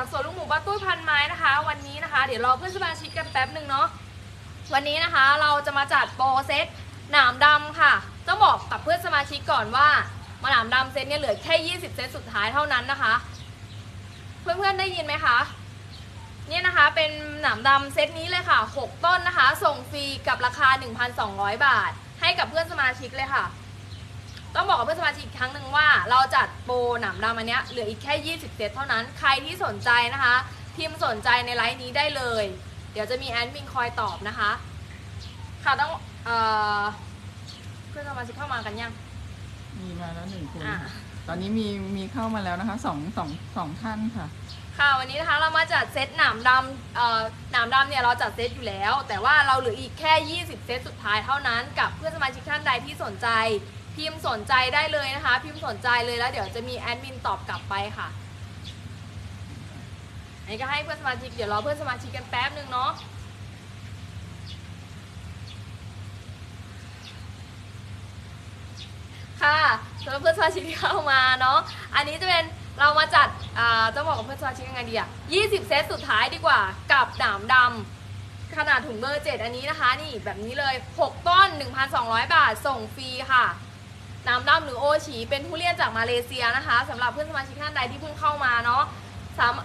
จากสวนลุงหมูบ้านตุ้ยพันไม้นะคะ วันนี้นะคะ เดี๋ยวรอเพื่อนสมาชิกกันแป๊บหนึ่งเนาะวันนี้นะคะเราจะมาจัดโปรเซตหนามดำค่ะต้องบอกกับเพื่อนสมาชิกก่อนว่ามาหนามดำเซตเนี่ยเหลือแค่ 20 เซตสุดท้ายเท่านั้นนะคะ เพื่อนๆได้ยินไหมคะเนี่ยนะคะเป็นหนามดำเซตนี้เลยค่ะ 6 ต้นนะคะ ส่งฟรีกับราคา 1,200 บาท ให้กับเพื่อนสมาชิกเลยค่ะ ต้องบอกกับเพื่อนสมาชิกอีกครั้งหนึ่งว่า เราจัดโปรหนามดำอันเนี้ยเหลืออีกแค่ 20เซตเท่านั้น ใครที่สนใจนะคะ พิมพ์สนใจในไลน์นี้ได้เลย เดี๋ยวจะมีแอดมินคอยตอบนะคะ ค่ะต้องเอ่อเพื่อนสมาชิกเข้ามากันยัง มีมาแล้วหนึ่งคนอ่าตอนนี้มีมีเข้ามาแล้วนะคะสองสองสองท่านค่ะ ค่ะวันนี้นะคะเรามาจัดเซตหนามดำเอ่อหนามดำเนี่ยเราจัดเซตอยู่แล้ว แต่ว่าเราเหลืออีกแค่ 20 เซตสุดท้ายเท่านั้น กับเพื่อนสมาชิกท่านใดที่สนใจ พิมพ์สนใจได้เลยนะคะ พิมพ์สนใจเลยแล้วเดี๋ยวจะมีแอดมินตอบกลับไปค่ะอันนี้ก็ให้เพื่อนสมาชิกเดี๋ยวรอเพื่อนสมาชิกกันแป๊บนึงเนาะค่ะสำหรับเพื่อนสมาชิกที่เข้ามาเนาะ อันนี้จะเป็นเรามาจัดอ่าจะบอกกับเพื่อนสมาชิกยังไงดีอะ20 เซตสุดท้ายดีกว่า กับหนามดำขนาดถุงเบอร์ 7 อันนี้นะคะ นี่แบบนี้เลย 6 ต้น 1,200 บาท ส่งฟรีค่ะ น้ำดำหรือโอฉีเป็นทุเรียนจากมาเลเซียนะคะสำหรับเพื่อนสมาชิกท่านใดที่เพิ่งเข้ามาเนาะ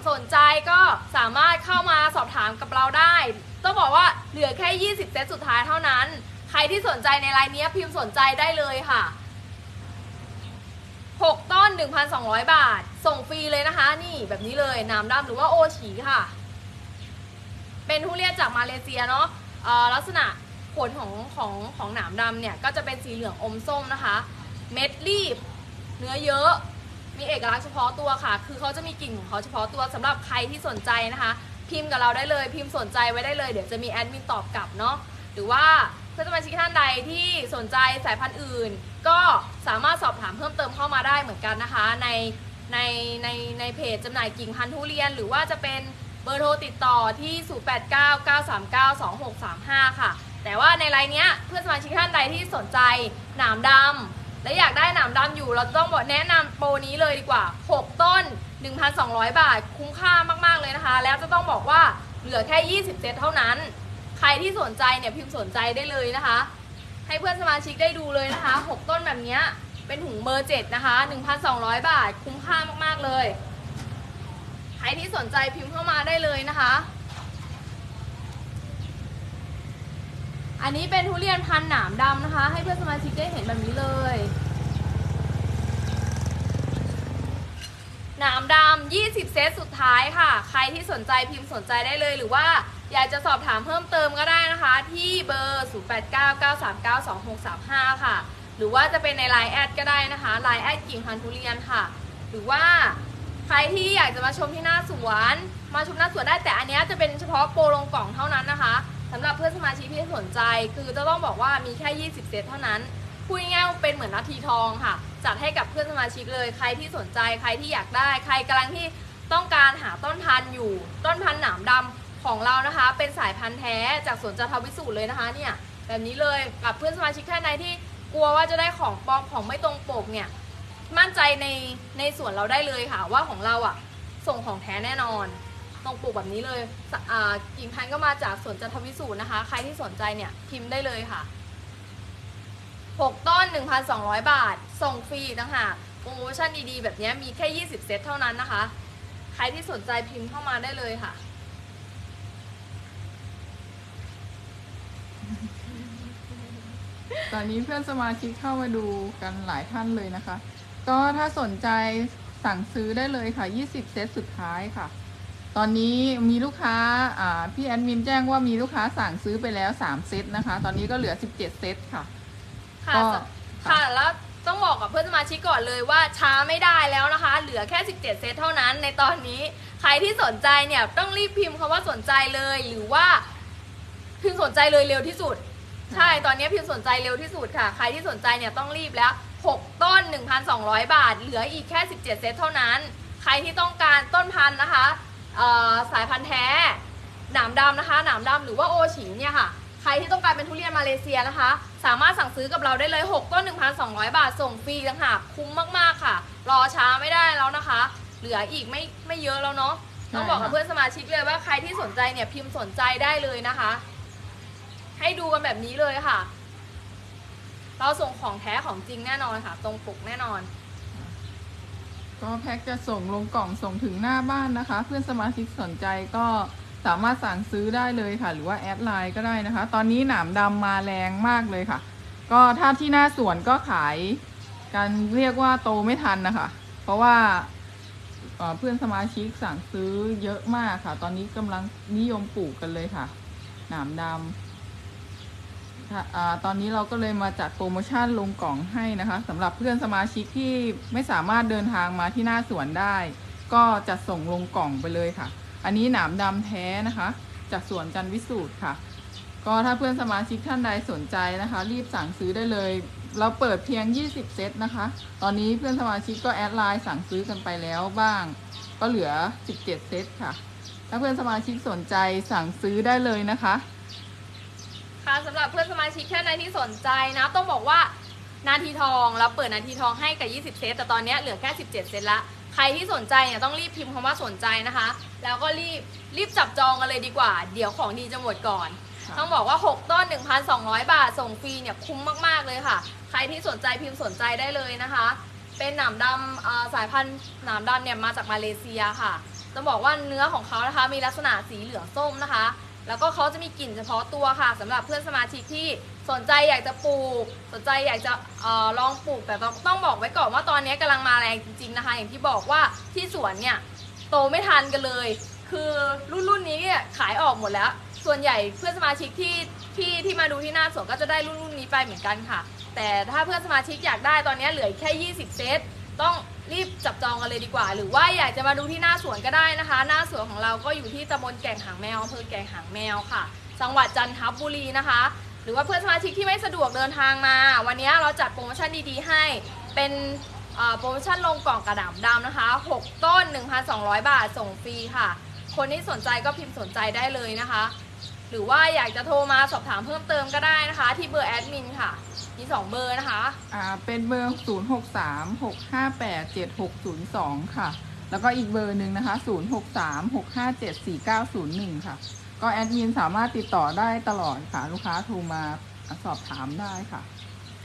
สนใจก็สามารถเข้ามาสอบถามกับเราได้ ต้องบอกว่าเหลือแค่ 20 เซตสุดท้ายเท่านั้น ใครที่สนใจในไลน์นี้พิมพ์สนใจได้เลยค่ะ 6 ต้น 1,200 บาท ส่งฟรีเลยนะคะ นี่แบบนี้เลยน้ำดำหรือว่าโอฉีค่ะ เป็นทุเรียนจากมาเลเซียเนาะลักษณะผลของของของหนามดำเนี่ยก็จะเป็นสีเหลืองอมส้มนะคะ เม็ดรีบ เนื้อเยอะ มีเอกลักษณ์เฉพาะตัวค่ะ คือเขาจะมีกลิ่นของเขาเฉพาะตัวสำหรับใครที่สนใจนะคะ พิมพ์กับเราได้เลย พิมพ์สนใจไว้ได้เลย เดี๋ยวจะมีแอดมินตอบกลับเนาะ หรือว่าเพื่อนสมาชิกท่านใดที่สนใจสายพันธุ์อื่น ก็สามารถสอบถามเพิ่มเติมเข้ามาได้เหมือนกันนะคะ ในในในในเพจจำหน่ายกิ่งพันธุ์ทุเรียน หรือว่าจะเป็นเบอร์โทรติดต่อที่ 0899392635 ค่ะ แต่ว่าในไลน์เนี้ยเพื่อนสมาชิกท่านใดที่สนใจหนามดำ และอยากได้หนามดำอยู่ เราต้องบอกแนะนำโปรนี้เลยดีกว่า 6 ต้น 1,200 บาท คุ้มค่ามาก ๆ เลยนะคะ แล้วจะต้องบอกว่าเหลือแค่ 20เซตเท่านั้น ใครที่สนใจเนี่ยพิมพ์สนใจได้เลยนะคะ ให้เพื่อนสมาชิกได้ดูเลยนะคะ 6 ต้นแบบนี้เป็นถุงเบอร์7นะคะ 1,200 บาท คุ้มค่ามาก ๆ เลย ใครที่สนใจพิมพ์เข้ามาได้เลยนะคะ อันนี้เป็นทุเรียนพันหนามดำนะคะ ให้เพื่อนสมาชิกได้เห็นแบบนี้เลย หนามดำ20 เซตสุดท้ายค่ะ ใครที่สนใจพิมพ์สนใจได้เลย หรือว่าอยากจะสอบถามเพิ่มเติมก็ได้นะคะ ที่เบอร์ 0899392635 ค่ะ หรือว่าจะเป็นในไลน์แอดก็ได้นะคะไลน์แอดกิ่งพันธุ์ทุเรียนค่ะ หรือว่าใครที่อยากจะมาชมที่หน้าสวน มาชมหน้าสวนได้แต่อันนี้จะเป็นเฉพาะโปรลงกล่องเท่านั้นนะคะ สำหรับเพื่อนสมาชิกที่สนใจ คือจะต้องบอกว่ามีแค่ 20 เซตเท่านั้นพูดง่ายๆเป็นเหมือนนาทีทองค่ะ จัดให้กับเพื่อนสมาชิกเลย ใครที่สนใจใครที่อยากได้ ใครกำลังที่ต้องการหาต้นพันธุ์อยู่ ต้นพันธุ์หนามดำของเรานะคะ เป็นสายพันธุ์แท้จากสวนจันทวิสูตรเลยนะคะเนี่ยแบบนี้เลยกับเพื่อนสมาชิกท่านใดที่กลัวว่าจะได้ของปลอมของไม่ตรงปกเนี่ยมั่นใจในในส่วนเราได้เลยค่ะว่าของเราอะส่งของแท้แน่นอน ตรงปลูกแบบนี้เลยอ่ากิ่งพันธุ์ก็มาจากสวนจันทวิสูตรนะคะ ใครที่สนใจเนี่ยพิมพ์ได้เลยค่ะ 6 ต้น 1,200 บาท ส่งฟรีต่างหากโปรโมชั่นดีๆ แบบนี้มีแค่ 20 เซตเท่านั้นนะคะ ใครที่สนใจพิมพ์เข้ามาได้เลยค่ะตอนนี้เพื่อนสมาชิกเข้ามาดูกันหลายท่านเลยนะคะ ก็ถ้าสนใจสั่งซื้อได้เลยค่ะ 20 เซตสุดท้ายค่ะ ตอนนี้มีลูกค้าอ่าพี่แอดมินแจ้งว่ามีลูกค้าสั่งซื้อไปแล้ว 3 เซตนะคะ ตอนนี้ก็เหลือ 17 เซตค่ะ ค่ะ ก็สค่ะ แล้วต้องบอกกับเพื่อนสมาชิกก่อนเลยว่าช้าไม่ได้แล้วนะคะ เหลือแค่ 17 เซตเท่านั้นในตอนนี้ ใครที่สนใจเนี่ยต้องรีบพิมพ์คำว่าสนใจเลย หรือว่าพิมพ์สนใจเลยเร็วที่สุด ใช่ ตอนนี้พิมพ์สนใจเร็วที่สุดค่ะ ใครที่สนใจเนี่ยต้องรีบแล้ว 6 ต้น 1,200 บาท เหลืออีกแค่ 17 เซตเท่านั้น ใครที่ต้องการต้นพันธุ์นะคะเอ่อ สายพันธุ์แท้หนามดำนะคะหนามดำหรือว่าโอฉีเนี่ยค่ะ ใครที่ต้องการเป็นทุเรียนมาเลเซียนะคะ สามารถสั่งซื้อกับเราได้เลย 6 ต้น 1,200 บาทส่งฟรีต่างหากคุ้มมากๆค่ะ รอช้าไม่ได้แล้วนะคะ เหลืออีกไม่ไม่เยอะแล้วเนาะต้องบอกกับเพื่อนสมาชิกเลยว่าใครที่สนใจเนี่ยพิมพ์สนใจได้เลยนะคะ ให้ดูกันแบบนี้เลยค่ะ เราส่งของแท้ของจริงแน่นอนค่ะ ตรงปกแน่นอน ก็แพ็คจะส่งลงกล่องส่งถึงหน้าบ้านนะคะ เพื่อนสมาชิกสนใจก็สามารถสั่งซื้อได้เลยค่ะ หรือว่าแอดไลน์ก็ได้นะคะ ตอนนี้หนามดำมาแรงมากเลยค่ะ ก็ถ้าที่หน้าสวนก็ขายกันเรียกว่าโตไม่ทันนะคะ เพราะว่าเอ่อเพื่อนสมาชิกสั่งซื้อเยอะมากค่ะ ตอนนี้กำลังนิยมปลูกกันเลยค่ะ หนามดำ ค่ะอ่าตอนนี้เราก็เลยมาจัดโปรโมชั่นลงกล่องให้นะคะสำหรับเพื่อนสมาชิกที่ไม่สามารถเดินทางมาที่หน้าสวนได้ ก็จะส่งลงกล่องไปเลยค่ะ อันนี้หนามดำแท้นะคะ จากสวนจันวิสูตรค่ะ ก็ถ้าเพื่อนสมาชิกท่านใดสนใจนะคะ รีบสั่งซื้อได้เลย เราเปิดเพียง 20 เซตนะคะ ตอนนี้เพื่อนสมาชิกก็แอดไลน์สั่งซื้อกันไปแล้วบ้าง ก็เหลือ 17 เซตค่ะ ถ้าเพื่อนสมาชิกสนใจสั่งซื้อได้เลยนะคะ ค่ะสำหรับเพื่อนสมาชิกท่านใดที่สนใจนะ ต้องบอกว่านาทีทองเราเปิดนาทีทองให้กับ 20 เซตแต่ตอนนี้เหลือแค่ 17 เซตละ ใครที่สนใจเนี่ยต้องรีบพิมพ์คำว่าสนใจนะคะ แล้วก็รีบรีบจับจองกันเลยดีกว่า เดี๋ยวของดีจะหมดก่อนค่ะต้องบอกว่า 6 ต้น 1,200 บาท ส่งฟรีเนี่ยคุ้มมาก ๆ เลยค่ะ ใครที่สนใจพิมพ์สนใจได้เลยนะคะ เป็นหนามดำอ่าสายพันธุ์หนามดำเนี่ยมาจากมาเลเซียค่ะ ต้องบอกว่าเนื้อของเขานะคะมีลักษณะสีเหลืองส้มนะคะ แล้วก็เขาจะมีกลิ่นเฉพาะตัวค่ะสำหรับเพื่อนสมาชิกที่สนใจอยากจะปลูก สนใจอยากจะออลองปลูก แต่ต้องต้องบอกไว้ก่อนว่าตอนนี้กำลังมาแรงจริงๆนะคะ อย่างที่บอกว่าที่สวนเนี่ยโตไม่ทันกันเลย คือรุ่นรุ่นนี้เนี่ยขายออกหมดแล้ว ส่วนใหญ่เพื่อนสมาชิกที่ที่ที่มาดูที่หน้าสวนก็จะได้รุ่นรุ่นนี้ไปเหมือนกันค่ะ แต่ถ้าเพื่อนสมาชิกอยากได้ตอนนี้เหลือแค่ 20 เซต ต้องรีบจับจองกันเลยดีกว่า หรือว่าอยากจะมาดูที่หน้าสวนก็ได้นะคะ หน้าสวนของเราก็อยู่ที่ตำบลแก่งหางแมวอำเภอแก่งหางแมวค่ะ จังหวัดจันทบุรีนะคะ หรือว่าเพื่อนสมาชิกที่ไม่สะดวกเดินทางมา วันนี้เราจัดโปรโมชั่นดีๆ ให้เป็นโปรโมชั่นลงกล่องกระดาษดำนะคะ 6 ต้น 1,200 บาทส่งฟรีค่ะ คนที่สนใจก็พิมพ์สนใจได้เลยนะคะ หรือว่าอยากจะโทรมาสอบถามเพิ่มเติมก็ได้นะคะ ที่เบอร์แอดมินค่ะ มีสองเบอร์นะคะ อ่าเป็นเบอร์ 0 6 3 6 5 8 7 6 0 2 ค่ะ แล้วก็อีกเบอร์หนึ่งนะคะ 0 6 3 6 5 7 4 9 0 1 ค่ะ ก็แอดมินสามารถติดต่อได้ตลอดค่ะ ลูกค้าโทรมาสอบถามได้ค่ะ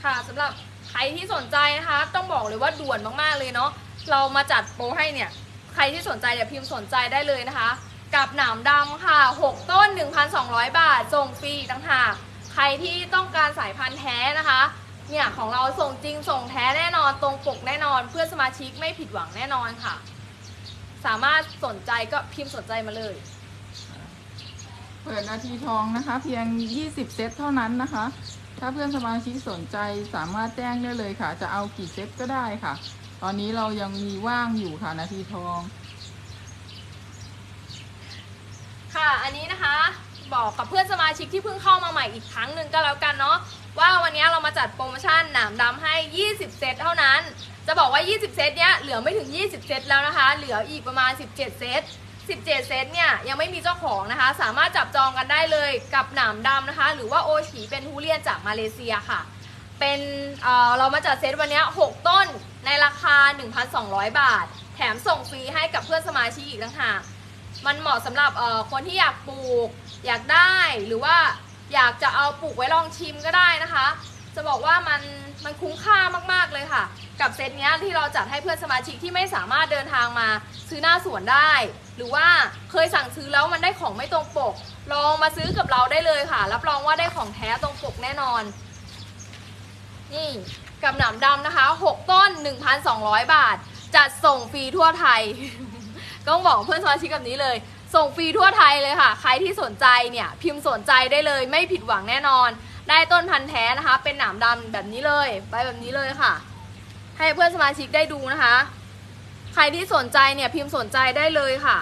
ค่ะสำหรับใครที่สนใจนะคะ ต้องบอกเลยว่าด่วนมากๆเลยเนาะเรามาจัดโปรให้เนี่ย ใครที่สนใจอย่าพิมพ์สนใจได้เลยนะคะ กับหนามดำค่ะ 6 ต้น 1,200 บาทส่งฟรีอีกต่างหากใค รที่ต้องการสายพันธุ์แท้นะคะ เนี่ยของเราส่งจริงส่งแท้แน่นอนตรงปกแน่นอน เพื่อนสมาชิกไม่ผิดหวังแน่นอนค่ะ สามารถสนใจก็พิมพ์สนใจมาเลยเปิดนาทีทองนะคะ เพียง 20 เซตเท่านั้นนะคะ ถ้าเพื่อนสมาชิกสนใจสามารถแจ้งได้เลยค่ะ จะเอากี่เซตก็ได้ค่ะ ตอนนี้เรายังมีว่างอยู่ค่ะนาทีทอง ค่ะอันนี้นะคะ บอกกับเพื่อนสมาชิกที่เพิ่งเข้ามาใหม่อีกครั้งหนึ่งก็แล้วกันเนาะว่าวันนี้เรามาจัดโปรโมชั่นหนามดำให้ 20 เซตเท่านั้น จะบอกว่า 20 เซตเนี้ยเหลือไม่ถึง 20 เซตแล้วนะคะ เหลืออีกประมาณ 17 เซต17 เซตเนี่ยยังไม่มีเจ้าของนะคะ สามารถจับจองกันได้เลยกับหนามดำนะคะ หรือว่าโอฉีเป็นทุเรียนจากมาเลเซียค่ะ เป็นเออเรามาจัดเซตวันนี้ 6 ต้นในราคา 1,200 บาท แถมส่งฟรีให้กับเพื่อนสมาชิกอีกต่างหาก มันเหมาะสำหรับเอ่อคนที่อยากปลูก อยากได้หรือว่าอยากจะเอาปลูกไว้ลองชิมก็ได้นะคะ จะบอกว่ามันมันคุ้มค่ามากๆเลยค่ะ กับเซตเนี้ยที่เราจัดให้เพื่อนสมาชิกที่ไม่สามารถเดินทางมาซื้อหน้าสวนได้ หรือว่าเคยสั่งซื้อแล้วมันได้ของไม่ตรงปก ลองมาซื้อกับเราได้เลยค่ะ รับรองว่าได้ของแท้ตรงปกแน่นอน นี่กับหนามดำนะคะ 6 ต้น 1,200 บาท จัดส่งฟรีทั่วไทย ต้องบอกเพื่อนสมาชิกแบบนี้เลย ส่งฟรีทั่วไทยเลยค่ะ ใครที่สนใจเนี่ยพิมพ์สนใจได้เลย ไม่ผิดหวังแน่นอน ได้ต้นพันธุ์แท้นะคะ เป็นหนามดำแบบนี้เลยใบแบบนี้เลยค่ะ ให้เพื่อนสมาชิกได้ดูนะคะ ใครที่สนใจเนี่ยพิมพ์สนใจได้เลยค่ะ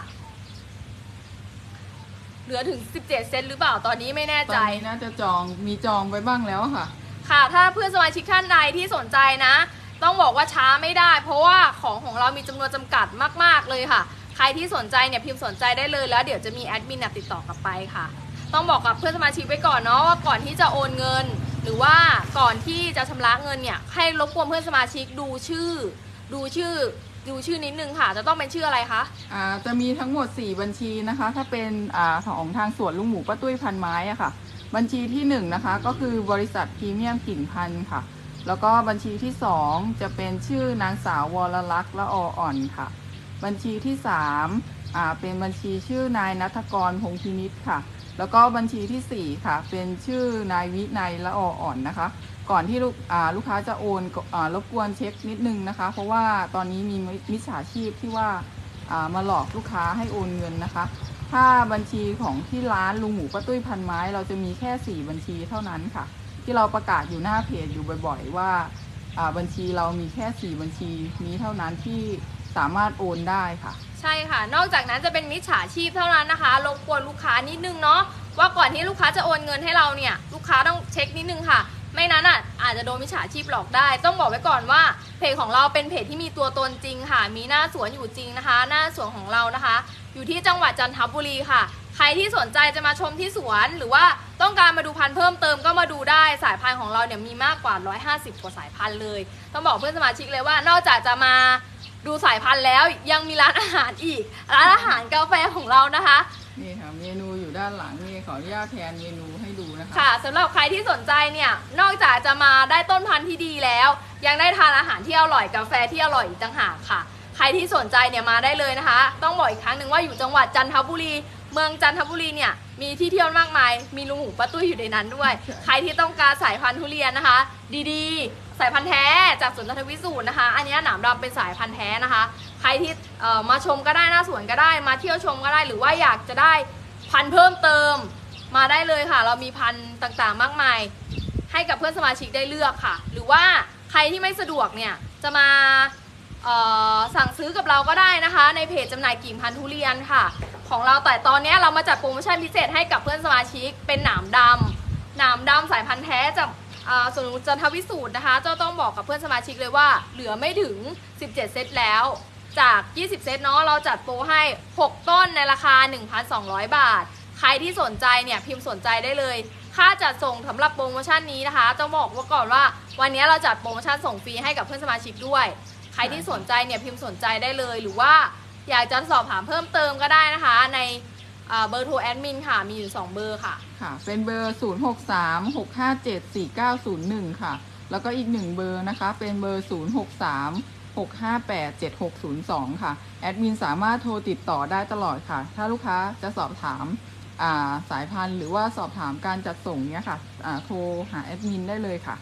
เหลือถึง 17 เซนหรือเปล่าตอนนี้ไม่แน่ตอใจนนี้น่าจะจองมีจองไว้บ้างแล้วค่ะ ค่ะ ถ้าเพื่อนสมาชิกท่านใดที่สนใจนะ ต้องบอกว่าช้าไม่ได้ เพราะว่าของของเรามีจำนวนจำกัดมาก ๆเลยค่ะ ใครที่สนใจเนี่ยพิมพ์สนใจได้เลยแล้วเดี๋ยวจะมีแอดมินติดต่อกลับไปค่ะ ต้องบอกกับเพื่อนสมาชิกไว้ก่อนเนาะว่าก่อนที่จะโอนเงิน หรือว่าก่อนที่จะชำระเงินเนี่ยให้รบกวนเพื่อนสมาชิกดูชื่อ ดูชื่อดูชื่อนิดนึงค่ะ จะต้องเป็นชื่ออะไรคะอ่าจะมีทั้งหมด 4 บัญชีนะคะ ถ้าเป็นอ่าของทางสวนลุงหมูป้าตุ้ยพันไม้อะค่ะ บัญชีที่1นงนะคะก็คือบริษัทพรีเมียมกิ่งพันธุ์ค่ะ แล้วก็บัญชีที่ 2 จะเป็นชื่อนางสาววรลักษณ์ละออ่อนค่ะ บัญชีที่3อ่าเป็นบัญชีชื่อนายนัทกรพงพินิษค่ะ แล้วก็บัญชีทีสี่4 ค่ะ เป็นชื่อนายวินัยละออ่อนนะคะ ก่อนที่ลูกอ่าลูกค้าจะโอนอ่ารบกวนเช็คนิดนึงนะคะ เพราะว่าตอนนี้มีมิจฉาชีพที่ว่าอ่ามาหลอกลูกค้าให้โอนเงินนะคะ ถ้าบัญชีของที่ร้านลุงหมูป้าตุ้ยพันไม้ เราจะมีแค่ 4 บัญชีเท่านั้นค่ะ ที่เราประกาศอยู่หน้าเพจอยู่บ่อย ๆ ว่าอ่าบัญชีเรามีแค่ 4 บัญชีนี้เท่านั้นที่ สามารถโอนได้ค่ะ ใช่ค่ะ นอกจากนั้นจะเป็นมิจฉาชีพเท่านั้นนะคะรบกวนลูกค้านิดนึงเนาะว่าก่อนที่ลูกค้าจะโอนเงินให้เราเนี่ย ลูกค้าต้องเช็คนิดนึงค่ะ ไม่นั้นอะอาจจะโดนมิจฉาชีพหลอกได้ ต้องบอกไว้ก่อนว่าเพจของเราเป็นเพจที่มีตัวตนจริงค่ะ มีหน้าสวนอยู่จริงนะคะ หน้าสวนของเรานะคะ อยู่ที่จังหวัดจันทบุรีค่ะ ใครที่สนใจจะมาชมที่สวน หรือว่าต้องการมาดูพันธุ์เพิ่มเติมก็มาดูได้สายพันธุ์ของเราเนี่ยมีมากกว่า 150 กว่าสายพันธุ์เลย ต้องบอกเพื่อนสมาชิกเลยว่านอกจากจะมา ดูสายพันธุ์แล้วยังมีร้านอาหารอีก ร้านอาหารกาแฟของเรานะคะ นี่ค่ะเมนูอยู่ด้านหลังนี่ขออนุญาตแทนเมนูให้ดูนะคะ ค่ะสำหรับใครที่สนใจเนี่ยนอกจากจะมาได้ต้นพันธุ์ที่ดีแล้ว ยังได้ทานอาหารที่อร่อยกาแฟที่อร่อยอีกต่างหากค่ะ ใครที่สนใจเนี่ยมาได้เลยนะคะ ต้องบอกอีกครั้งหนึ่งว่าอยู่จังหวัดจันทบุรี เมืองจันทบุรีเนี่ยมีที่เที่ยวมากมาย มีลุงหมูป้าตุ้ยอยู่ในนั้นด้วยใช่ใครที่ต้องการสายพันธุ์ทุเรียนนะคะ ดีๆ สายพันธุ์แท้จากสวนนทวิสูตรนะคะ อันนี้หนามดำเป็นสายพันธุ์แท้นะคะ ใครที่มาชมก็ได้หน้าสวนก็ได้ มาเที่ยวชมก็ได้ หรือว่าอยากจะได้พันธุ์เพิ่มเติมมาได้เลยค่ะ เรามีพันธุ์ต่างๆ มากมาย ให้กับเพื่อนสมาชิกได้เลือกค่ะ หรือว่าใครที่ไม่สะดวกเนี่ยจะมาสั่งซื้อกับเราก็ได้นะคะ ในเพจจำหน่ายกิ่งพันธุ์ทุเรียนค่ะ ของเราแต่ตอนนี้เรามาจัดโปรโมชั่นพิเศษให้กับเพื่อนสมาชิกเป็นหนามดำหนามดำสายพันธุ์แท้จาก สวนจันทวิสูตรนะคะเจ้าต้องบอกกับเพื่อนสมาชิกเลยว่า เหลือไม่ถึง 17 เซตแล้ว จาก 20 เซตเนาะเราจัดโปรให้ 6 ต้นในราคา 1,200 บาท ใครที่สนใจเนี่ยพิมพ์สนใจได้เลย ค่าจัดส่งสำหรับโปรโมชั่นนี้นะคะต้องบอกว่าก่อนว่า วันนี้เราจัดโปรโมชั่นส่งฟรีให้กับเพื่อนสมาชิกด้วย ใครที่สนใจเนี่ยพิมพ์สนใจได้เลย หรือว่าอยากจะสอบถามเพิ่มเติมก็ได้นะคะใน เบอร์โทรแอดมินค่ะมีอยู่ 2 เบอร์ค่ะ ค่ะ เป็นเบอร์ 0 6 3 6 5 7 4 9 0 1 ค่ะ แล้วก็อีกหนึ่งเบอร์นะคะ เป็นเบอร์ 0 6 3 6 5 8 7 6 0 2 ค่ะ แอดมินสามารถโทรติดต่อได้ตลอดค่ะ ถ้าลูกค้าจะสอบถามอ่าสายพันธุ์หรือว่าสอบถามการจัดส่งเนี้ยค่ะอ่าโทรหาแอดมินได้เลยค่ะ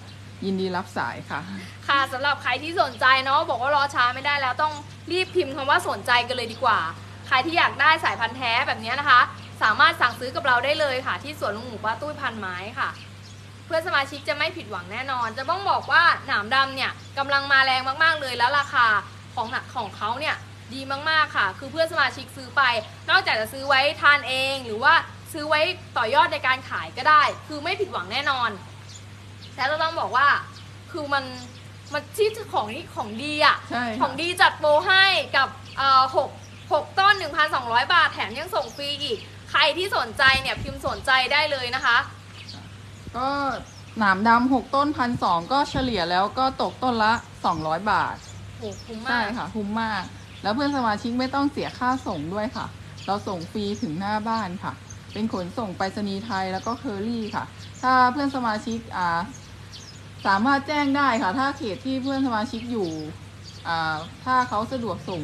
ยินดีรับสายค่ะ ค่ะสำหรับใครที่สนใจเนาะบอกว่ารอช้าไม่ได้แล้วต้องรีบพิมพ์คำว่าสนใจกันเลยดีกว่า ใครที่อยากได้สายพันธุ์แท้แบบนี้นะคะ สามารถสั่งซื้อกับเราได้เลยค่ะ ที่สวนลุงหมูป้าตุ้ยพันไม้ค่ะ เพื่อนสมาชิกจะไม่ผิดหวังแน่นอน จะต้องบอกว่าหนามดำเนี่ยกำลังมาแรงมากๆเลยแล้วราคาของหนักของเขาเนี่ยดีมากๆค่ะ คือเพื่อนสมาชิกซื้อไป นอกจากจะซื้อไว้ทานเองหรือว่าซื้อไว้ต่อยอดในการขายก็ได้ คือไม่ผิดหวังแน่นอนแล้วจะต้องบอกว่าคือมันมันที่ของที่ของดีอะใช่ของค่ะดีจัดโปรให้กับเอ่อหก หกต้น 1,200 บาท แถมยังส่งฟรีอีก ใครที่สนใจเนี่ยพิมพ์สนใจได้เลยนะคะ ก็หนามดำหกต้นพันสองก็เฉลี่ยแล้วก็ตกต้นละ 200 บาทโหคุ้มใช่มากค่ะคุ้มมาก แล้วเพื่อนสมาชิกไม่ต้องเสียค่าส่งด้วยค่ะ เราส่งฟรีถึงหน้าบ้านค่ะ เป็นขนส่งไปรษณีย์ไทยแล้วก็เคอรี่ค่ะ ถ้าเพื่อนสมาชิกอ่าสามารถแจ้งได้ค่ะ ถ้าเขตที่เพื่อนสมาชิกอยู่อ่าถ้าเขาสะดวกส่ง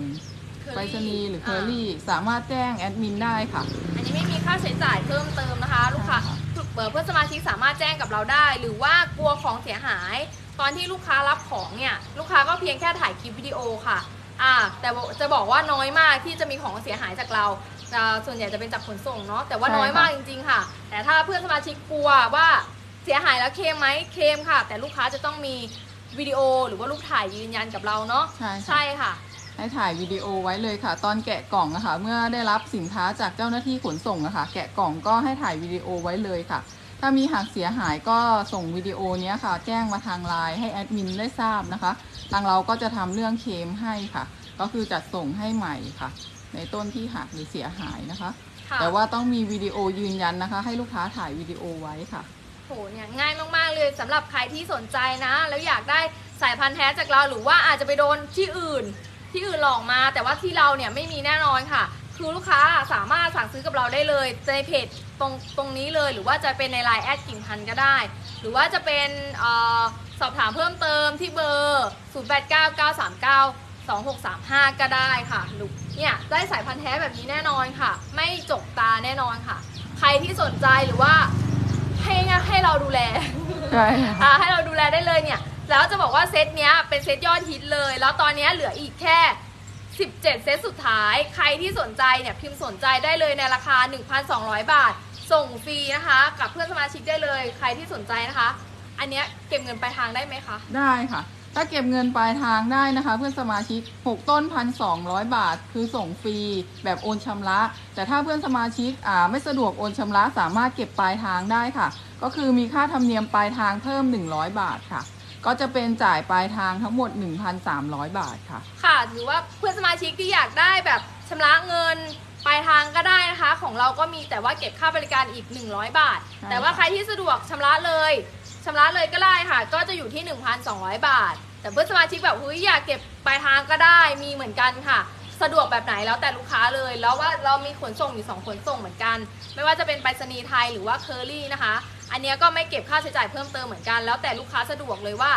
ไปรษณีย์หรือเคอรี่สามารถแจ้งแอดมินได้ค่ะ อันนี้ไม่มีค่าใช้จ่ายเพิ่มเติมนะคะ ลูกค้าใช่ค่ะเปิดเพื่อนสมาชิกสามารถแจ้งกับเราได้ หรือว่ากลัวของเสียหาย ตอนที่ลูกค้ารับของเนี่ยลูกค้าก็เพียงแค่ถ่ายคลิปวิดีโอค่ะอ่าแต่จะบอกว่าน้อยมากที่จะมีของเสียหายจากเราอ่าส่วนใหญ่จะเป็นจากขนส่งเนาะแต่ว่าน้อยมากจริง ๆ ค่ะ แต่ถ้าเพื่อนสมาชิกกลัวว่าเสียหายแล้วเคลมไหมเคลมค่ะ แต่ลูกค้าจะต้องมีวิดีโอหรือว่ารูปถ่ายยืนยันกับเราเนาะใช่ค่ะ ใช่ค่ะให้ถ่ายวิดีโอไว้เลยค่ะ ตอนแกะกล่องนะคะเมื่อได้รับสินค้าจากเจ้าหน้าที่ขนส่งนะคะแกะกล่องก็ให้ถ่ายวิดีโอไว้เลยค่ะ ถ้ามีหักเสียหายก็ส่งวิดีโอเนี้ยค่ะ แจ้งมาทางไลน์ให้แอดมินได้ทราบนะคะ ทางเราก็จะทำเรื่องเคลมให้ค่ะ ก็คือจัดส่งให้ใหม่ค่ะ ในต้นที่หักหรือเสียหายนะคะค่ะแต่ว่าต้องมีวิดีโอยืนยันนะคะ ให้ลูกค้าถ่ายวิดีโอไว้ค่ะโหเนี่ยง่ายมาก ๆ เลยสำหรับใครที่สนใจนะ แล้วอยากได้สายพันธุ์แท้จากเราหรือว่าอาจจะไปโดนที่อื่น ที่อื่นหลอกมา แต่ว่าที่เราเนี่ยไม่มีแน่นอนค่ะ คือลูกค้าสามารถสั่งซื้อกับเราได้เลยในเพจตรงตรงนี้เลย หรือว่าจะเป็นในไลน์แอดกิ่งพันธุ์ก็ได้ หรือว่าจะเป็นเออสอบถามเพิ่มเติมที่เบอร์ 0899392635 ก็ได้ค่ะหรือเนี่ยได้สายพันธุ์แท้แบบนี้แน่นอนค่ะ ไม่จกตาแน่นอนค่ะ ใครที่สนใจหรือว่าให้ให้เราดูแล ใช่ค่ะ อ่าให้เราดูแลได้เลยเนี่ย แล้วจะบอกว่าเซตเนี้ยเป็นเซตยอดฮิตเลย แล้วตอนเนี้ยเหลืออีกแค่ 17 เซตสุดท้าย ใครที่สนใจเนี่ยพิมพ์สนใจได้เลยในราคา 1,200 บาท ส่งฟรีนะคะ กับเพื่อนสมาชิกได้เลย ใครที่สนใจนะคะ อันเนี้ยเก็บเงินปลายทางได้ไหมคะ ได้ค่ะ ถ้าเก็บเงินปลายทางได้นะคะ เพื่อนสมาชิก 6 ต้นพันสองบาท คือส่งฟรีแบบโอนชำระ แต่ถ้าเพื่อนสมาชิกอ่าไม่สะดวกโอนชำระสามารถเก็บปลายทางได้ค่ะ ก็คือมีค่าธรรมเนียมปลายทางเพิ่ม 100 บาทค่ะ ก็จะเป็นจ่ายปลายทางทั้งหมด 1,300 บาทค่ะ ค่ะ หรือว่าเพื่อนสมาชิกที่อยากได้แบบชำระเงินปลายทางก็ได้นะคะ ของเราก็มีแต่ว่าเก็บค่าบริการอีก 100 บาท ใช่ แต่ว่าค่ะใครที่สะดวกชำระเลยชำระเลยก็ได้ค่ะ ก็จะอยู่ที่ 1,200 บาท แต่เพื่อนสมาชิกแบบเฮ้ยอยากเก็บปลายทางก็ได้มีเหมือนกันค่ะ สะดวกแบบไหนแล้วแต่ลูกค้าเลย แล้วว่าเรามีขนส่งอยู่สองขนส่งเหมือนกัน ไม่ว่าจะเป็นไปรษณีย์ไทยหรือว่าเคอรี่นะคะ อันเนี้ยก็ไม่เก็บค่าใช้จ่ายเพิ่มเติมเหมือนกัน แล้วแต่ลูกค้าสะดวกเลยว่า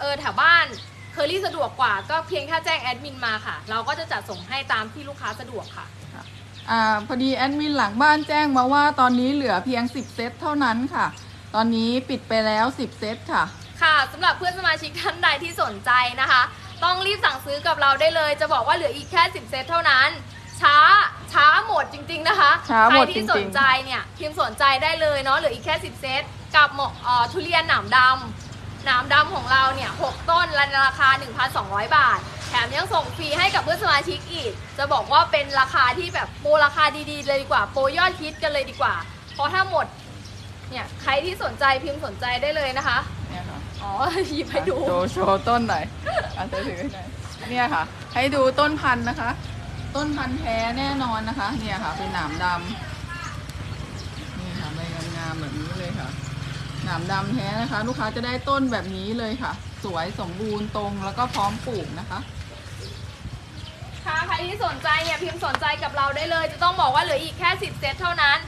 เออแถวบ้านเคอรี่สะดวกกว่าก็เพียงแค่แจ้งแอดมินมาค่ะ เราก็จะจัดส่งให้ตามที่ลูกค้าสะดวกค่ะ อ่าพอดีแอดมินหลังบ้านแจ้งมาว่าตอนนี้เหลือเพียง 10 เซตเท่านั้นค่ะ ตอนนี้ปิดไปแล้ว 10 เซตค่ะ ค่ะสำหรับเพื่อนสมาชิกท่านใดที่สนใจนะคะ ต้องรีบสั่งซื้อกับเราได้เลย จะบอกว่าเหลืออีกแค่ 10 เซตเท่านั้น ช้า ช้าหมดจริง ๆ นะคะช้าหมดใครที่จริงๆ สนใจเนี่ยพิมพ์สนใจได้เลยเนาะเหลืออีกแค่ 10 เซตกับหมอกเอ่อทุเรียนหนามดำหนามดำของเราเนี่ย 6 ต้นในราคา 1,200 บาท แถมยังส่งฟรีให้กับเพื่อนสมาชิกอีก จะบอกว่าเป็นราคาที่แบบโปรราคาดีๆเลยดีกว่าโปรยอดฮิตกันเลยดีกว่า เพราะถ้าหมดเนี่ยใครที่สนใจพิมพ์สนใจได้เลยนะคะ เนี่ยค่ะอ๋อหยิบให้ดู โชว์โชว์ต้นหน่อยอาจจะถือให้หน่อยเนี่ยค่ะ ให้ดูต้นพันธุ์นะคะ ต้นพันธุ์แท้แน่นอนนะคะ เนี่ยค่ะ เป็นหนามดำนี่ค่ะใบงามๆแบบนี้เลยค่ะ หนามดำแท้นะคะ ลูกค้าจะได้ต้นแบบนี้เลยค่ะ สวยสมบูรณ์ตรงแล้วก็พร้อมปลูกนะคะค่ะใครที่สนใจเนี่ยพิมพ์สนใจกับเราได้เลย จะต้องบอกว่าเหลืออีกแค่ 10 เซตเท่านั้น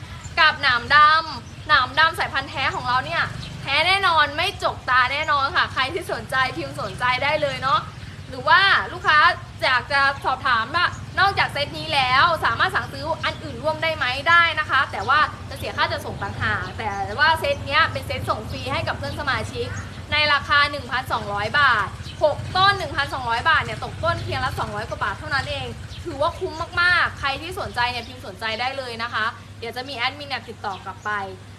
กับหนามดำหนามดำสายพันธุ์แท้ของเราเนี่ยแท้แน่นอนไม่จกตาแน่นอนค่ะ ใครที่สนใจพิมพ์สนใจได้เลยเนาะหรือว่าลูกค้า อยากจะสอบถามว่านอกจากเซตนี้แล้วสามารถสั่งซื้ออันอื่นร่วมได้ไหมได้นะคะ แต่ว่าจะเสียค่าจะส่งต่างหากแต่ว่าเซตเนี้ยเป็นเซตส่งฟรีให้กับเพื่อนสมาชิก ในราคา 1,200 บาท 6 ต้น 1,200 บาทเนี่ยตกต้นเพียงละ 200 กว่าบาทเท่านั้นเอง ถือว่าคุ้มมากๆ ใครที่สนใจเนี่ยพิมพ์สนใจได้เลยนะคะ เดี๋ยวจะมีแอดมินเนี่ยติดต่อกลับไป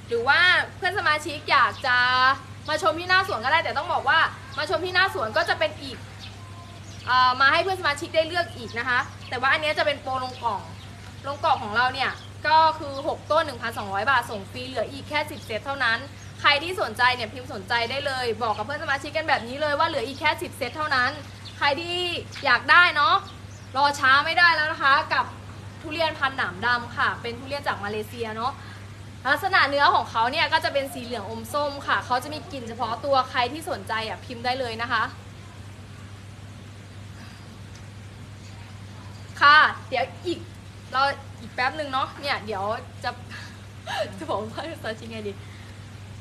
หรือว่าเพื่อนสมาชิกอยากจะมาชมที่หน้าสวนก็ได้แต่ต้องบอกว่ามาชมที่หน้าสวนก็จะเป็นอีก มาให้เพื่อนสมาชิกได้เลือกอีกนะคะ แต่ว่าอันนี้จะเป็นโปรลงกล่องลงกล่องของเราเนี่ยก็คือ 6 ต้น 1,200 บาท ส่งฟรีเหลืออีกแค่ 10 เซตเท่านั้น ใครที่สนใจเนี่ยพิมพ์สนใจได้เลย บอกกับเพื่อนสมาชิกกันแบบนี้เลยว่าเหลืออีกแค่ 10 เซตเท่านั้น ใครที่อยากได้เนาะรอช้าไม่ได้แล้วนะคะ กับทุเรียนพันหนามดำค่ะ เป็นทุเรียนจากมาเลเซียเนาะลักษณะเนื้อของเขาเนี่ยก็จะเป็นสีเหลืองอมส้มค่ะเขาจะมีกลิ่นเฉพาะตัวใครที่สนใจอะพิมพ์ได้เลยนะคะ ค่ะ เดี๋ยวอีกเราอีกแป๊บหนึ่งเนาะเนี่ยเดี๋ยวจะจะบอกว่าภาษาจริงไงดี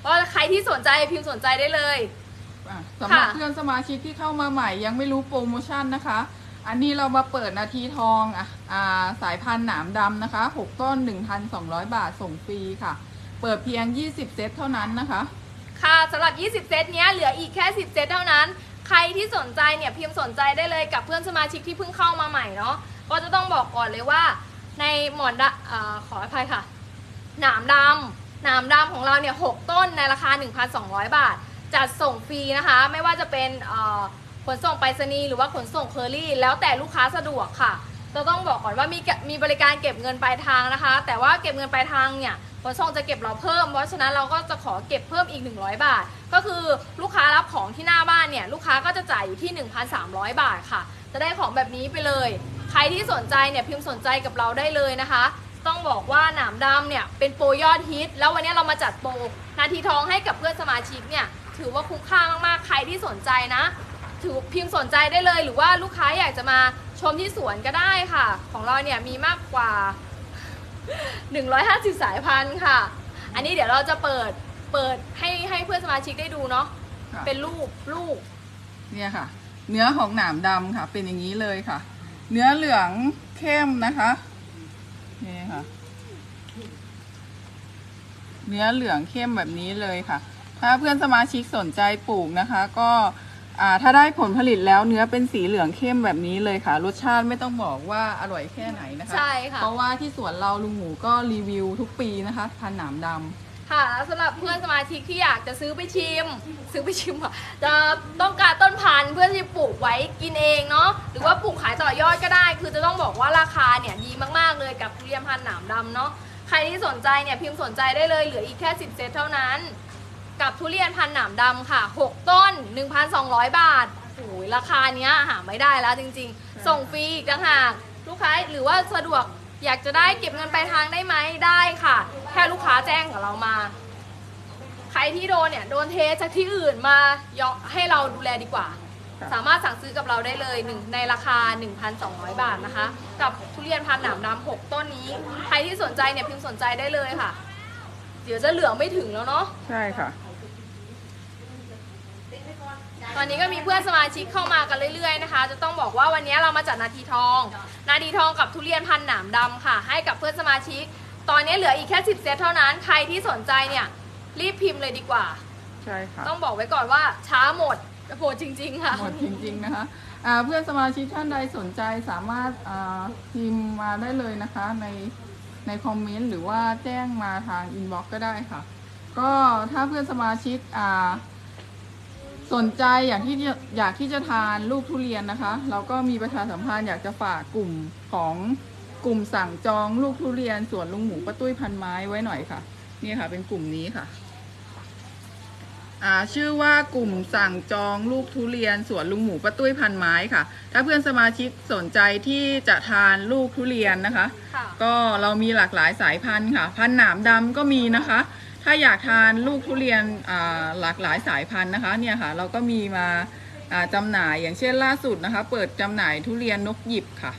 เพราะใครที่สนใจพิมพ์สนใจได้เลย อะสำหรับค่ะ เพื่อนสมาชิกที่เข้ามาใหม่ยังไม่รู้โปรโมชั่นนะคะ อันนี้เรามาเปิดนาทีทองอะอ่าสายพันธุ์หนามดำนะคะ 6 ต้น 1,200 บาทส่งฟรีค่ะ เปิดเพียง 20 เซตเท่านั้นนะคะ ค่ะสำหรับ 20 เซตเนี้ยเหลืออีกแค่ 10 เซตเท่านั้น ใครที่สนใจเนี่ยพิมพ์สนใจได้เลยกับเพื่อนสมาชิกที่เพิ่งเข้ามาใหม่เนาะ ก็จะต้องบอกก่อนเลยว่า ในหมอนดะเอ่อขออภัยค่ะ หนามดำหนามดำของเราเนี่ย6ต้นในราคา 1,200 บาท จัดส่งฟรีนะคะ ไม่ว่าจะเป็นขนส่งไปรษณีย์หรือว่าขนส่งเคอรี่ แล้วแต่ลูกค้าสะดวกค่ะจะต้องบอกก่อนว่ามีกะมีบริการเก็บเงินปลายทางนะคะ แต่ว่าเก็บเงินปลายทางเนี่ยขนส่งจะเก็บเราเพิ่ม เพราะฉะนั้นเราก็จะขอเก็บเพิ่มอีก 100 บาท ก็คือลูกค้ารับของที่หน้าบ้านเนี่ยลูกค้าก็จะจ่ายอยู่ที่ 1,300 บาทค่ะ จะได้ของแบบนี้ไปเลย ใครที่สนใจเนี่ยพิมพ์สนใจกับเราได้เลยนะคะ ต้องบอกว่าหนามดำเนี่ยเป็นโปรยอดฮิต แล้ววันนี้เรามาจัดโปรนาทีทองให้กับเพื่อนสมาชิกเนี่ยถือว่าคุ้มค่ามากๆ ใครที่สนใจนะ ถือพิมพ์สนใจได้เลย หรือว่าลูกค้าอยากจะมาชมที่สวนก็ได้ค่ะ ของเราเนี่ยมีมากกว่า 150 สายพันธุ์ค่ะ อันนี้เดี๋ยวเราจะเปิดเปิดให้ให้เพื่อนสมาชิกได้ดูเนาะค่ะเป็นรูปลูกเนี่ยค่ะ เนื้อของหนามดำค่ะ เป็นอย่างนี้เลยค่ะ เนื้อเหลืองเข้มนะคะนี่ค่ะ เนื้อเหลืองเข้มแบบนี้เลยค่ะ ถ้าเพื่อนสมาชิกสนใจปลูกนะคะ ก็อ่าถ้าได้ผลผลิตแล้วเนื้อเป็นสีเหลืองเข้มแบบนี้เลยค่ะ รสชาติไม่ต้องบอกว่าอร่อยแค่ไหนนะคะใช่ค่ะเพราะว่าที่สวนเราลุงหมูก็รีวิวทุกปีนะคะพันธุ์หนามดำ ค่ะแล้วสำหรับเพื่อนสมาชิกที่อยากจะซื้อไปชิม ซื้อไปชิมค่ะจะต้องการต้นพันธุ์เพื่อที่ปลูกไว้กินเองเนาะหรือว่าปลูกขายต่อยอดก็ได้ คือจะต้องบอกว่าราคาเนี่ยดีมากๆเลยกับทุเรียนพันธุ์หนามดำเนาะใครที่สนใจเนี่ยพิมพ์สนใจได้เลยเหลืออีกแค่ 10 เซตเท่านั้น กับทุเรียนพันธุ์หนามดำค่ะ 6 ต้น 1,200 บาทโอ้ยราคาเนี้ยหาไม่ได้แล้วจริงๆ ส่งฟรีอีกต่างหากลูกค้าหรือว่าสะดวก อยากจะได้เก็บเงินปลายทางได้ไหมได้ค่ะ แค่ลูกค้าแจ้งกับเรามา ใครที่โดนเนี่ยโดนเทจากที่อื่นมายอให้เราดูแลดีกว่าค่ะสามารถสั่งซื้อกับเราได้เลยหนึ่งในราคา 1,200 บาทนะคะ กับทุเรียนพันธุ์หนามดำ6ต้นนี้ ใครที่สนใจเนี่ยพิมพ์สนใจได้เลยค่ะ เดี๋ยวจะเหลือไม่ถึงแล้วเนาะใช่ค่ะ ตอนนี้ก็มีเพื่อนสมาชิกเข้ามากันเรื่อยๆนะคะ จะต้องบอกว่าวันนี้เรามาจัดนาทีทอง นาทีทองกับทุเรียนพันธุ์หนามดำค่ะ ให้กับเพื่อนสมาชิก ตอนนี้เหลืออีกแค่10เซตเท่านั้น ใครที่สนใจเนี่ยรีบพิมพ์เลยดีกว่า ใช่ค่ะ ต้องบอกไว้ก่อนว่าช้าหมดหมดจริง ๆ ค่ะ หมดจริงๆนะคะอ่าเพื่อนสมาชิกท่านใดสนใจสามารถอ่าพิมพ์มาได้เลยนะคะในในคอมเมนต์หรือว่าแจ้งมาทางอินบ็อกซ์ก็ได้ค่ะ ก็ถ้าเพื่อนสมาชิกอ่า สนใจอยากที่จะอยากที่จะทานลูกทุเรียนนะคะเราก็มีประชาสัมพันธ์อยากจะฝากกลุ่มของกลุ่มสั่งจองลูกทุเรียนสวนลุงหมูป้าตุ้ยพันไม้ไว้หน่อยค่ะ นี่ค่ะ เป็นกลุ่มนี้ค่ะ อ่าชื่อว่ากลุ่มสั่งจองลูกทุเรียนสวนลุงหมูป้าตุ้ยพันไม้ค่ะ ถ้าเพื่อนสมาชิกสนใจที่จะทานลูกทุเรียนนะคะค่ะก็เรามีหลากหลายสายพันธุ์ค่ะ พันธุ์หนามดำก็มีนะคะ ถ้าอยากทานลูกทุเรียนหลากหลายสายพันธุ์นะคะเนี่ยค่ะเราก็มีมาอ่าจำหน่ายอย่างเช่นล่าสุดนะคะ เปิดจำหน่ายทุเรียนนกหยิบค่ะ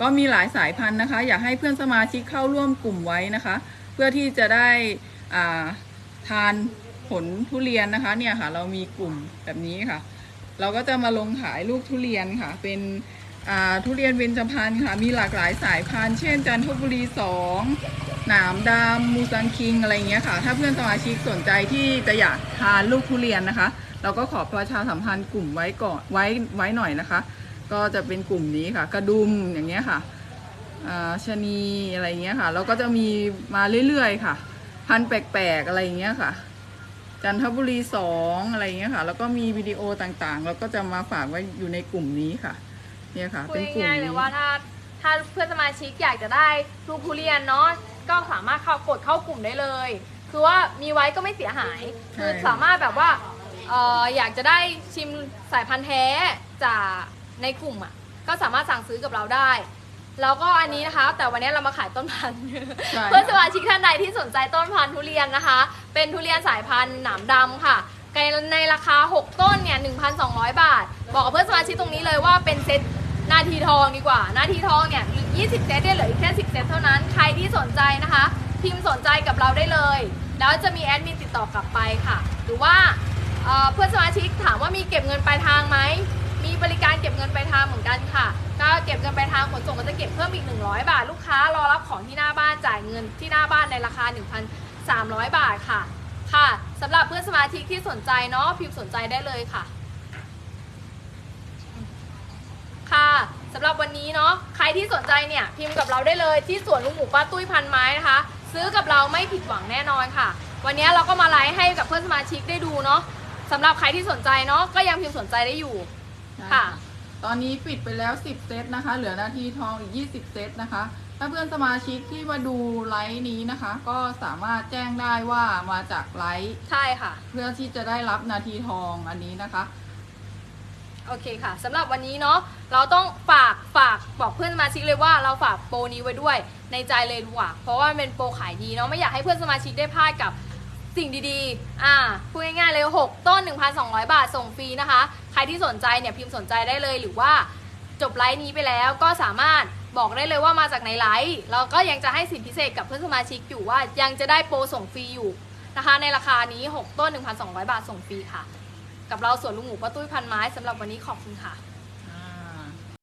ก็มีหลายสายพันธุ์นะคะ อยากให้เพื่อนสมาชิกเข้าร่วมกลุ่มไว้นะคะ เพื่อที่จะได้ทานผลทุเรียนนะคะเนี่ยค่ะเรามีกลุ่มแบบนี้ค่ะ เราก็จะมาลงขายลูกทุเรียนค่ะเป็น ทุเรียนเบญจพรรณค่ะ มีหลากหลายสายพันธุ์ เช่น จันทบุรีสองหนามดำมูซันคิง อะไรเงี้ยค่ะ ถ้าเพื่อนสมาชิกสนใจที่จะอยากทานลูกทุเรียนนะคะ เราก็ขอประชาสัมพันธ์กลุ่มไว้ก่อนไว้ไว้หน่อยนะคะ ก็จะเป็นกลุ่มนี้ค่ะ กระดุมอย่างเงี้ยค่ะชะนีอะไรเงี้ยค่ะ แล้วก็จะมีมาเรื่อยๆค่ะ พันธุ์แปลกๆอะไรเงี้ยค่ะ จันทบุรีสองอะไรเงี้ยค่ะ แล้วก็มีวิดีโอต่างๆ แล้วก็จะมาฝากไว้อยู่ในกลุ่มนี้ค่ะ เนี่ยค่ะ พูดเป็นกลุ่มง่ายๆเลนี้ยว่าถ้าถ้าเพื่อนสมาชิกอยากจะได้ลูกทุเรียนเนาะก็สามารถเข้ากดเข้ากลุ่มได้เลย คือว่ามีไว้ก็ไม่เสียหาย คือสามารถแบบว่าเอออยากจะได้ชิมสายพันธุ์แท้จากในกลุ่มอะก็สามารถสั่งซื้อกับเราได้ แล้วก็อันนี้นะคะ แต่วันนี้เรามาขายต้นพันธุ์ ใช่ เพื่อนสค่ะมาชิกท่านใดที่สนใจต้นพันธุ์ทุเรียนนะคะ เป็นทุเรียนสายพันธุ์หนามดำค่ะในราคา 6 ต้นเนี่ย 1,200 บาท บอกกับเพื่อนสมาชิกตรงนี้เลยว่าเป็นเซตนาทีทองดีกว่า นาทีทองเนี่ย20 เซตเนี่ยเหลืออีกแค่10 เซตเท่านั้น ใครที่สนใจนะคะ พิมพ์สนใจกับเราได้เลย แล้วจะมีแอดมินติดต่อกลับไปค่ะ หรือว่าเอ่อเพื่อนสมาชิกถามว่ามีเก็บเงินปลายทางไหม มีบริการเก็บเงินปลายทางเหมือนกันค่ะก็เก็บเงินปลายทางขนส่งก็จะเก็บเพิ่มอีก 100 บาท ลูกค้ารอรับของที่หน้าบ้านจ่ายเงินที่หน้าบ้านในราคา 1,300 บาทค่ะ ค่ะสำหรับเพื่อนสมาชิกที่สนใจเนาะพิมพ์สนใจได้เลยค่ะ ค่ะสำหรับวันนี้เนาะใครที่สนใจเนี่ยพิมพ์กับเราได้เลยที่สวนลุงหมูป้าตุ้ยพันไม้นะคะ ซื้อกับเราไม่ผิดหวังแน่นอนค่ะ วันนี้เราก็มาไลฟ์ให้กับเพื่อนสมาชิกได้ดูเนาะสำหรับใครที่สนใจเนาะก็ยังพิมพ์สนใจได้อยู่ค่ะ ตอนนี้ปิดไปแล้ว 10 เซตนะคะ เหลือนาทีทองอีก 20 เซตนะคะ ถ้าเพื่อนสมาชิกที่มาดูไลฟ์นี้นะคะ ก็สามารถแจ้งได้ว่ามาจากไลฟ์ใช่ค่ะ เพื่อที่จะได้รับนาทีทองอันนี้นะคะ โอเคค่ะสำหรับวันนี้เนาะเราต้องฝากฝากบอกเพื่อนสมาชิกเลยว่าเราฝากโปรนี้ไว้ด้วยในใจเลยดีกว่าเพราะว่าเป็นโปรขายดีเนาะไม่อยากให้เพื่อนสมาชิกได้พลาดกับสิ่งดีๆ อ่า พูดง่ายๆ เลย 6 ต้น 1,200 บาท ส่งฟรีนะคะ ใครที่สนใจเนี่ยพิมพ์สนใจได้เลย หรือว่าจบไลฟ์นี้ไปแล้วก็สามารถบอกได้เลยว่ามาจากไหนไลฟ์เราก็ยังจะให้สิทธิพิเศษกับเพื่อนสมาชิกอยู่ว่ายังจะได้โปรส่งฟรีอยู่นะคะ ในราคานี้ 6 ต้น 1,200 บาท ส่งฟรีค่ะ กับเราสวนลุงหมูป้าตุ้ยพันไม้สำหรับวันนี้ขอบคุณค่ะ